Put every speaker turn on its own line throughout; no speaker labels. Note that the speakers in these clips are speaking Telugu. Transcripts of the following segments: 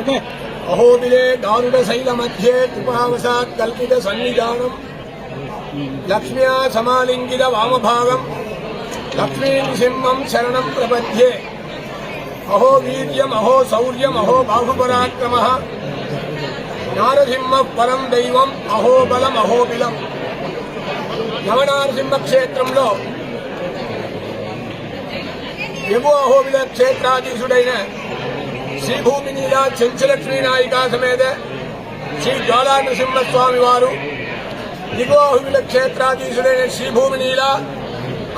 ఓకే.
అహోబిలే గారుడశైల మధ్యే కృపావశాత్ కల్పిత సన్నిధానం. లక్ష్మ్యా సమాలింగిత వామభాగం. లక్ష్మీ సింహం శరణం ప్రపద్యే. అహో వీర్యం అహో శౌర్యం అహో బాహుపరాక్రమ నారసింహ పరం దైవం అహోబలం అహోబిలం నవనారసింహ క్షేత్రంలో ఎగువ అహోబిల క్షేత్రాధీశుడైన శ్రీభూమి నీలా చెంచులక్ష్మీ నాయికా సమేత శ్రీ జ్వాలా నృసింహస్వామి వారు దిగోహుల అహోబిల క్షేత్రాధీశుడైన శ్రీభూమి నీల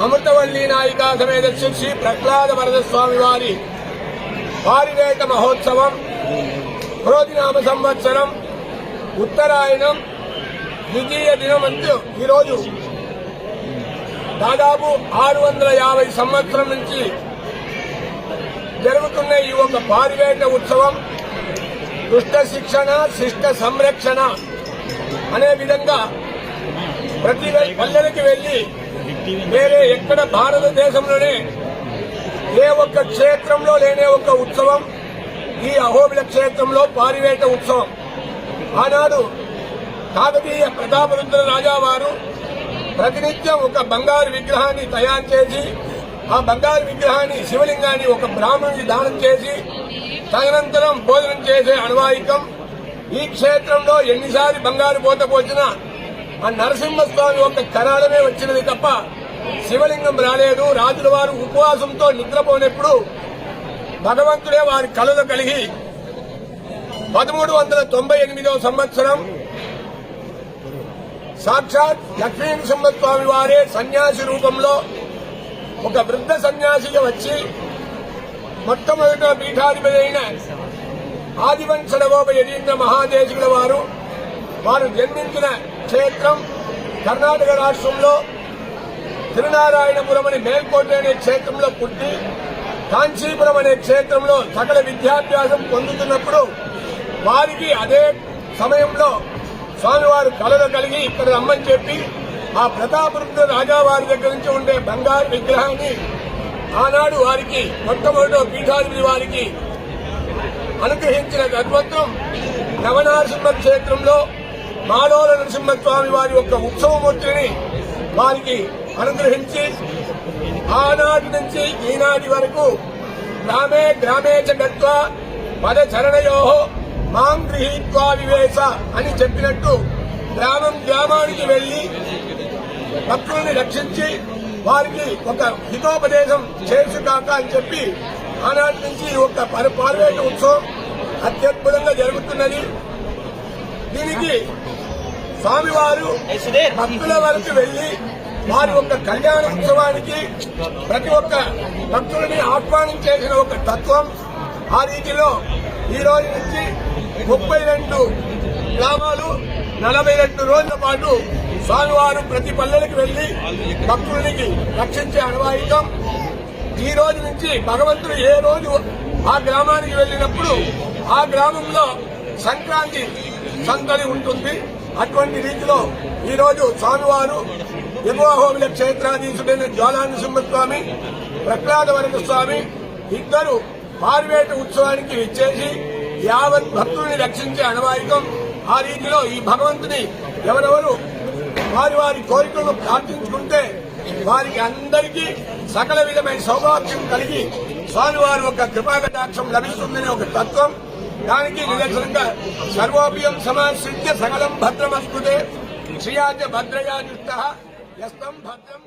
అమృతవల్లి నాయికా సమేత శ్రీ ప్రహ్లాద వరదస్వామి వారి పారివేట మహోత్సవం క్రోధినామ సంవత్సరం ఉత్తరాయణం ద్వితీయ దినమందు ఈరోజు దాదాపు ఆరు వందల యాభై సంవత్సరం నుంచి జరుగుతున్న ఈ ఒక పారివేట ఉత్సవం దుష్ట శిక్షణ శిష్ట సంరక్షణ అనే విధంగా ప్రతి పల్లెలకి వెళ్ళి వేరే ఎక్కడ భారతదేశంలోనే ఏ ఒక్క క్షేత్రంలో లేనే ఒక ఉత్సవం ఈ అహోబిల క్షేత్రంలో పారివేట ఉత్సవం. ఆనాడు కాకతీయ ప్రతాపరుద్ర రాజావారు ప్రతినిత్యం ఒక బంగారు విగ్రహాన్ని తయారు చేసి ఆ బంగారు విగ్రహాన్ని శివలింగాన్ని ఒక బ్రాహ్మణుడికి దానం చేసి తదనంతరం భోజనం చేసే అణవాయికం. ఈ క్షేత్రంలో ఎన్నిసార్లు బంగారు పోత పోసినా ఆ నరసింహస్వామి యొక్క కరాళమే వచ్చినది తప్ప శివలింగం రాలేదు. రాజుల వారు ఉపవాసంతో నిద్రపోనప్పుడు భగవంతుడే వారి కళలు కలిగి పదమూడు వందల తొంభై ఎనిమిదవ సంవత్సరం సాక్షాత్ లక్ష్మీ నరసింహస్వామి వారే సన్యాసి రూపంలో ఒక వృద్ధ సన్యాసిగా వచ్చి మొట్టమొదట పీఠాధిపతి అయిన ఆదివంశడగోప యతీంద్ర మహాదేశుల వారు వారు జన్మించిన క్షేత్రం కర్ణాటక రాష్ట్రంలో తిరునారాయణపురం అనే మేల్కోట అనే క్షేత్రంలో పుట్టి కాంచీపురం అనే క్షేత్రంలో సకల విద్యాభ్యాసం పొందుతున్నప్పుడు వారికి అదే సమయంలో స్వామివారు కళలు కలిగి ఇక్కడ రమ్మని చెప్పి ఆ ప్రతాపరుద్ర రాజావారి దగ్గర నుంచి ఉండే బంగారు విగ్రహాన్ని ఆనాడు వారికి మొట్టమొదటి పీఠాధిపతి వారికి అనుగ్రహించిన తద్వంతం నవనారసింహ క్షేత్రంలో మాడోల నరసింహస్వామి వారి యొక్క ఉత్సవమూర్తిని వారికి అనుగ్రహించి ఆనాటి నుంచి ఈనాటి వరకు గ్రామే గ్రామే చ గత్వా పదచరణయో మాం గృహీత్వా వివేశ అని చెప్పినట్టు గ్రామం గ్రామానికి వెళ్ళి భక్తుల్ని రక్షించి వారికి ఒక హితోపదేశం చేసుకాక అని చెప్పి ఆనాటి నుంచి ఒక పార్వేట ఉత్సవం అత్యద్భుతంగా జరుగుతున్నది. దీనికి స్వామివారు భక్తుల వరకు వెళ్ళి వారి యొక్క కళ్యాణ ఉత్సవానికి ప్రతి ఒక్క భక్తులని ఆహ్వానించేసిన ఒక తత్వం ఆ రీతిలో ఈ రోజు నుంచి ముప్పై రెండు గ్రామాలు నలభై రెండు రోజుల పాటు స్వామివారు ప్రతి పల్లెలకు వెళ్ళి భక్తులకి రక్షించే అనువాయితం ఈ రోజు నుంచి భగవంతుడు ఏ రోజు ఆ గ్రామానికి వెళ్ళినప్పుడు ఆ గ్రామంలో సంక్రాంతి సందడి ఉంటుంది. అటువంటి రీతిలో ఈ రోజు స్వామివారు యమోహోమిల క్షేత్రాధీశుడైన జ్వాలానసింహస్వామి ప్రహ్లాద వరద స్వామి ఇద్దరు పార్వేట ఉత్సవానికి ఇచ్చేసి యావత్ భక్తుల్ని రక్షించే అనవాయికం ఆ రీతిలో ఈ భగవంతుని ఎవరెవరు వారి వారి కోరికలను ప్రార్థించుకుంటే వారికి అందరికీ సకల విధమైన సౌభాగ్యం కలిగి స్వామివారి ఒక కృపాకటాక్షం లభిస్తుందనే ఒక తత్వం. దానికి నిదర్శనంగా సర్వోపియం సమాశ్రిత్య సకలం భద్రమస్కృతే శ్రియాచ భద్రయాజుష్ట యస్తం భద్రం